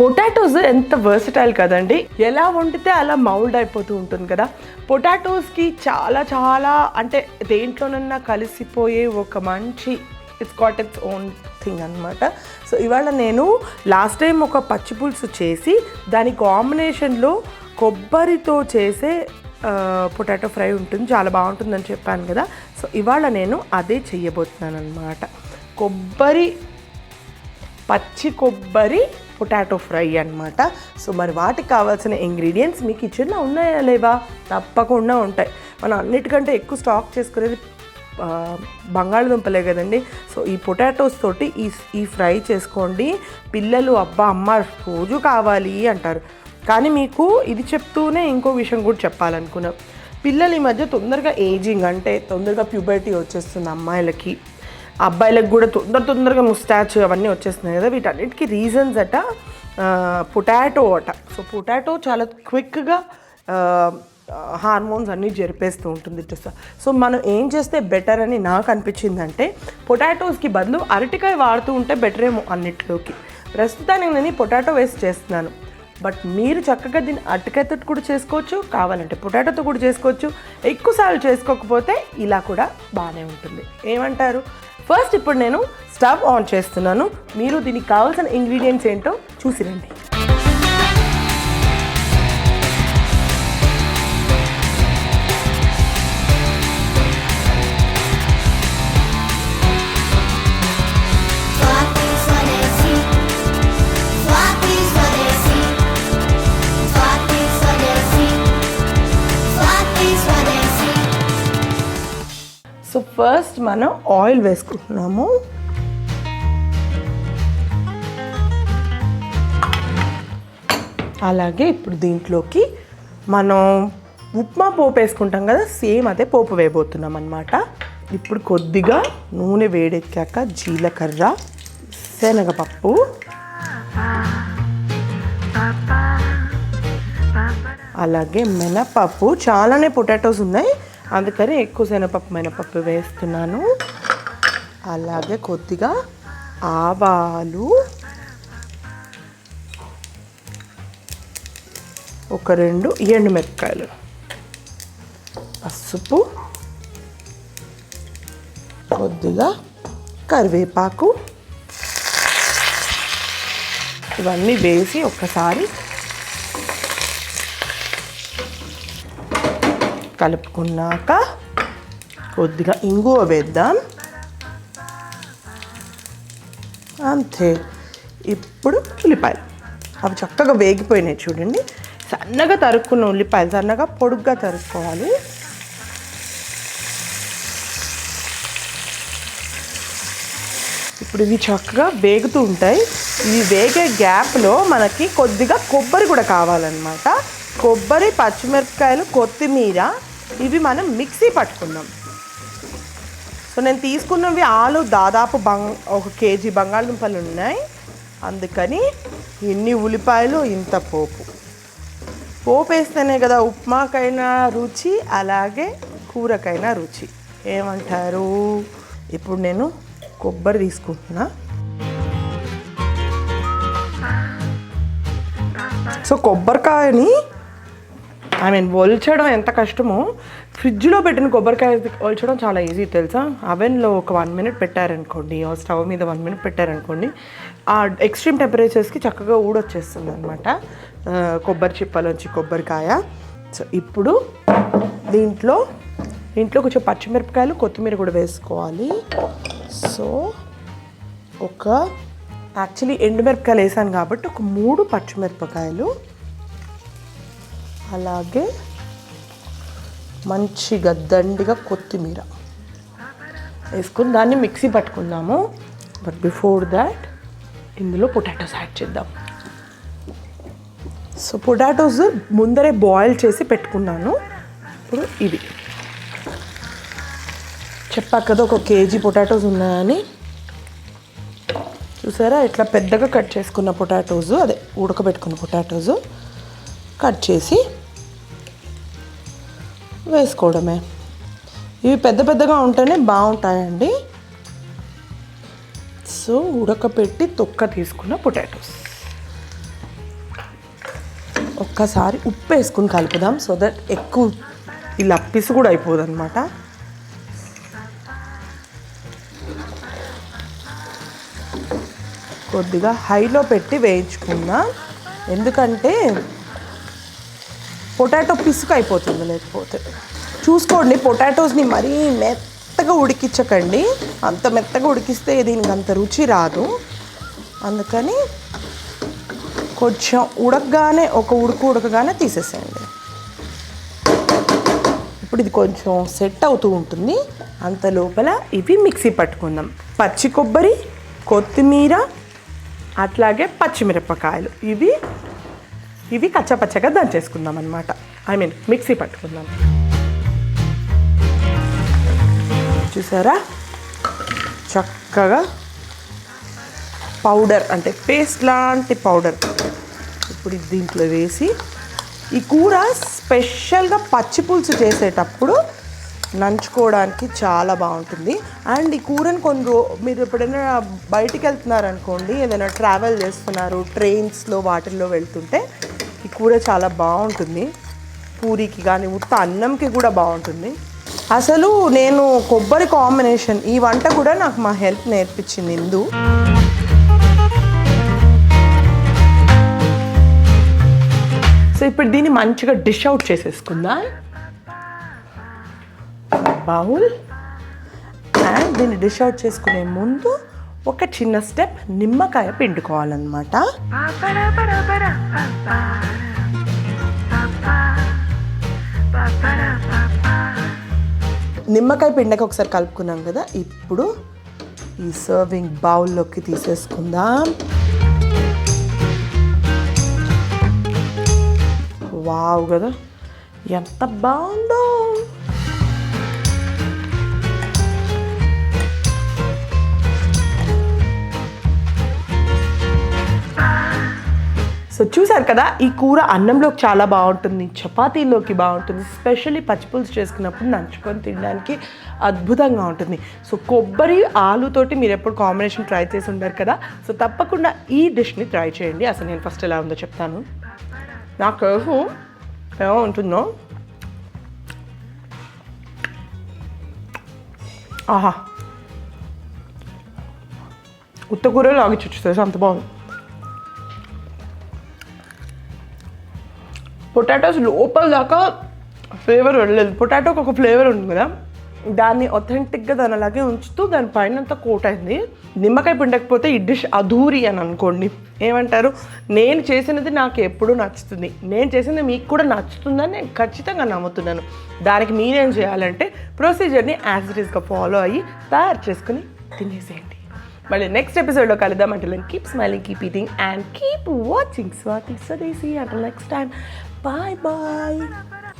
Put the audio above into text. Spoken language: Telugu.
పొటాటోస్ ఎంత వర్సటైల్ కదండి. ఎలా వండితే అలా మౌల్డ్ అయిపోతూ ఉంటుంది కదా. పొటాటోస్కి చాలా చాలా అంటే దేంట్లోనన్నా కలిసిపోయే ఒక మంచి it's got its own thing అనమాట సో ఇవాళ నేను లాస్ట్ టైం ఒక పచ్చి పులుసు చేసి దాని కాంబినేషన్లో కొబ్బరితో చేసే పొటాటో ఫ్రై ఉంటుంది. చాలా బాగుంటుందని చెప్పాను కదా. సో ఇవాళ నేను అదే చెయ్యబోతున్నాను అనమాట కొబ్బరి పచ్చి కొబ్బరి పొటాటో ఫ్రై అన్నమాట. సో మరి వాటికి కావాల్సిన ఇంగ్రీడియంట్స్ మీ కిచెన్లో ఉన్నాయా లేవా? తప్పకుండా ఉంటాయి. మనం అన్నిటికంటే ఎక్కువ స్టాక్ చేసుకునేది బంగాళదుంపలే కదండి. సో ఈ పొటాటోస్ తోటి ఈ ఈ ఫ్రై చేసుకోండి. పిల్లలు అబ్బా అమ్మ రోజు కావాలి అంటారు. కానీ మీకు ఇది చెప్తూనే ఇంకో విషయం కూడా చెప్పాలనుకున్నాం. పిల్లలు ఈ మధ్య తొందరగా ఏజింగ్ అంటే తొందరగా ప్యూబర్టీ వచ్చేస్తుంది అమ్మాయిలకి. అబ్బాయిలకు కూడా తొందర తొందరగా ముస్టాచ్ అవన్నీ వచ్చేస్తున్నాయి కదా. వీటన్నిటికీ రీజన్స్ అట పొటాటో అట. సో పొటాటో చాలా క్విక్గా హార్మోన్స్ అన్నీ జరిపేస్తూ ఉంటుంది ఇట్ సో మనం ఏం చేస్తే బెటర్ అని నాకు అనిపించిందంటే పొటాటోస్కి బదులు అరటికాయ వాడుతూ ఉంటే బెటర్ ఏమో అన్నిట్లోకి. ప్రస్తుతానికి నేను పొటాటో వేసి చేస్తున్నాను. బట్ మీరు చక్కగా దీన్ని అరటికాయతో కూడా చేసుకోవచ్చు కావాలంటే పొటాటోతో కూడా చేసుకోవచ్చు ఎక్కువసార్లు చేసుకోకపోతే ఇలా కూడా బాగానే ఉంటుంది. ఏమంటారు? ఫస్ట్ ఇప్పుడు నేను స్టవ్ ఆన్ చేస్తున్నాను. మీరు దీనికి కావాల్సిన ఇంగ్రీడియంట్స్ ఏంటో చూసి సో ఫస్ట్ మనం ఆయిల్ వేసుకుంటున్నాము. అలాగే ఇప్పుడు దీంట్లోకి మనం ఉప్మా పోపు వేసుకుంటాం కదా సేమ్ అదే పోపు వేయబోతున్నాం అనమాట ఇప్పుడు కొద్దిగా నూనె వేడెక్కాక జీలకర్ర శనగపప్పు. అలాగే మినపప్పు. చాలానే పొటాటోస్ ఉన్నాయి. అందుకని ఎక్కువ శనగపప్పు మినపప్పు వేస్తున్నాను. అలాగే కొద్దిగా ఆవాలు. ఒక రెండు ఎండుమిరపకాయలు. పసుపు. కొద్దిగా కరివేపాకు. ఇవన్నీ వేసి ఒక్కసారి కలుపుకున్నాక కొద్దిగా ఇంగువ వేద్దాం. అంతే. ఇప్పుడు ఉల్లిపాయలు. అవి చక్కగా వేగిపోయినాయి చూడండి. సన్నగా తరుక్కున్న ఉల్లిపాయలు సన్నగా పొడుగ్గా తరుక్కోవాలి. ఇప్పుడు ఇవి చక్కగా వేగుతూ ఉంటాయి. ఇవి వేగే గ్యాప్లో మనకి కొద్దిగా కొబ్బరి కూడా కావాలన్నమాట. కొబ్బరి పచ్చిమిరపకాయలు కొత్తిమీర ఇవి మనం మిక్సీ పట్టుకుందాం. సో నేను తీసుకున్నవి ఆలు దాదాపు బంగ్ ఒక కేజీ బంగాళదుంపలు ఉన్నాయి. అందుకని ఇన్ని ఉల్లిపాయలు ఇంత పోపు. పోపు వేస్తేనే కదా ఉప్మాకైనా రుచి అలాగే కూరకైనా రుచి. ఏమంటారు? ఇప్పుడు నేను కొబ్బరి తీసుకుంటున్నా. సో కొబ్బరికాయని ఐ మీన్ ఒల్చడం ఎంత కష్టమో ఫ్రిడ్జ్లో పెట్టిన కొబ్బరికాయ ఒల్చడం చాలా ఈజీ తెలుసా? అవెన్లో ఒక వన్ మినిట్ పెట్టారనుకోండి ఆ స్టవ్ మీద వన్ మినిట్ పెట్టారనుకోండి ఆ ఎక్స్ట్రీమ్ టెంపరేచర్స్కి చక్కగా ఊడొచ్చేస్తుంది అనమాట కొబ్బరి చిప్పలోంచి కొబ్బరికాయ. సో ఇప్పుడు దీంట్లో దీంట్లో కొంచెం పచ్చిమిరపకాయలు కొత్తిమీర కూడా వేసుకోవాలి. సో ఒక యాక్చువల్లీ ఎండుమిరపకాయలు వేసాను కాబట్టి ఒక మూడు పచ్చిమిరపకాయలు అలాగే మంచిగా దండిగా కొత్తిమీర. వేసుకుని దాన్ని మిక్సీ పట్టుకుందాము. బట్ బిఫోర్ దాట్ ఇందులో పొటాటోస్ యాడ్ చేద్దాం. సో పొటాటోస్ ముందరే బాయిల్ చేసి పెట్టుకున్నాను. ఇప్పుడు ఇది చెప్పా కదా ఒక కేజీ పొటాటోస్ ఉన్నాయని. చూసారా? ఇట్లా పెద్దగా కట్ చేసుకున్న పొటాటోస్ అదే ఉడకబెట్టుకున్న పొటాటోస్ కట్ చేసి వేసుకోవడమే. ఇవి పెద్ద పెద్దగా ఉంటేనే బాగుంటాయండి. సో ఉడకపెట్టి తొక్క తీసుకున్న పొటాటోస్. ఒక్కసారి ఉప్పు వేసుకుని కలుపుదాం సో దట్ ఎక్కువ ఇలా పిసు కూడా అయిపోదు అనమాట కొద్దిగా హైలో పెట్టి వేయించుకుందాం. ఎందుకంటే పొటాటో పిసుకు అయిపోతుంది లేకపోతే. చూసుకోండి పొటాటోస్ని మరీ మెత్తగా ఉడికించకండి. అంత మెత్తగా ఉడికిస్తే దీనికి అంత రుచి రాదు. అందుకని కొంచెం ఉడకగానే ఒక ఉడుకు ఉడకగానే తీసేసేయండి. ఇప్పుడు ఇది కొంచెం సెట్ అవుతూ ఉంటుంది. అంత లోపల ఇవి మిక్సీ పట్టుకుందాం. పచ్చి కొబ్బరి కొత్తిమీర అట్లాగే పచ్చిమిరపకాయలు. ఇవి ఇవి కచ్చపచ్చగా దంచేసుకుందాం అనమాట ఐ మీన్ మిక్సీ పట్టుకుందాం. చూసారా? చక్కగా పౌడర్ అంటే పేస్ట్ లాంటి పౌడర్. ఇప్పుడు దీంట్లో వేసి ఈ కూర స్పెషల్గా పచ్చి పులుసు చేసేటప్పుడు నంచుకోవడానికి చాలా బాగుంటుంది. అండ్ ఈ కూరని కొన్ని రో మీరు ఎప్పుడైనా బయటికి వెళ్తున్నారనుకోండి ఏదైనా ట్రావెల్ చేస్తున్నారు ట్రైన్స్లో వాటిల్లో వెళ్తుంటే కూర చాలా బాగుంటుంది. పూరికి కానీ ఉత్త అన్నంకి కూడా బాగుంటుంది. అసలు నేను కొబ్బరి కాంబినేషన్ ఈ వంట కూడా నాకు మా హెల్ప్ నేర్పించింది ఇందు. సో ఇప్పుడు దీన్ని మంచిగా డిష్ అవుట్ చేసేసుకుందా? బౌల్. అండ్ దీన్ని డిష్ అవుట్ చేసుకునే ముందు ఒక చిన్న స్టెప్ నిమ్మకాయ పిండుకోవాలన్నమాట. నిమ్మకాయ పిండక ఒకసారి కలుపుకున్నాం కదా ఇప్పుడు ఈ సర్వింగ్ బౌల్లోకి తీసేసుకుందాం. వావ్ కదా ఎంత బాగుందో! సో చూసారు కదా ఈ కూర అన్నంలోకి చాలా బాగుంటుంది చపాతీలోకి బాగుంటుంది స్పెషల్లీ పచ్చిపులుసు చేసుకున్నప్పుడు నంచుకొని తినడానికి అద్భుతంగా ఉంటుంది. సో కొబ్బరి ఆలుతోటి మీరు ఎప్పుడు కాంబినేషన్ ట్రై చేసి ఉంటారు కదా సో తప్పకుండా ఈ డిష్ని ట్రై చేయండి. అసలు నేను ఫస్ట్ ఎలా ఉందో చెప్తాను. నాకు ఏమో ఉంటుందో. ఆహా. ఉత్త కూరలో ఆగిచ్చు తెలుసు అంత బాగుంది. పొటాటోస్ లోపల దాకా ఫ్లేవర్ వెళ్ళలేదు. పొటాటోకి ఒక ఫ్లేవర్ ఉంది కదా. దాన్ని ఒథెంటిక్గా దాని అలాగే ఉంచుతూ దాని పైన అంతా కోట్ అయింది. నిమ్మకాయ పిండకపోతే ఈ డిష్ అధూరి అని అనుకోండి. ఏమంటారు? నేను చేసినది నాకు ఎప్పుడూ నచ్చుతుంది. నేను చేసినది మీకు కూడా నచ్చుతుందని నేను ఖచ్చితంగా నమ్ముతున్నాను. దానికి మీరేం చేయాలంటే ప్రొసీజర్ని యాజ్ ఇట్ ఈస్గా ఫాలో అయ్యి తయారు చేసుకుని తినేసేయండి. మళ్ళీ నెక్స్ట్ ఎపిసోడ్లో కలుద్దాం. అంటే keep smiling keep eating and keep watching Swathi Swadeshi. అంటే నెక్స్ట్ టైం Bye-bye!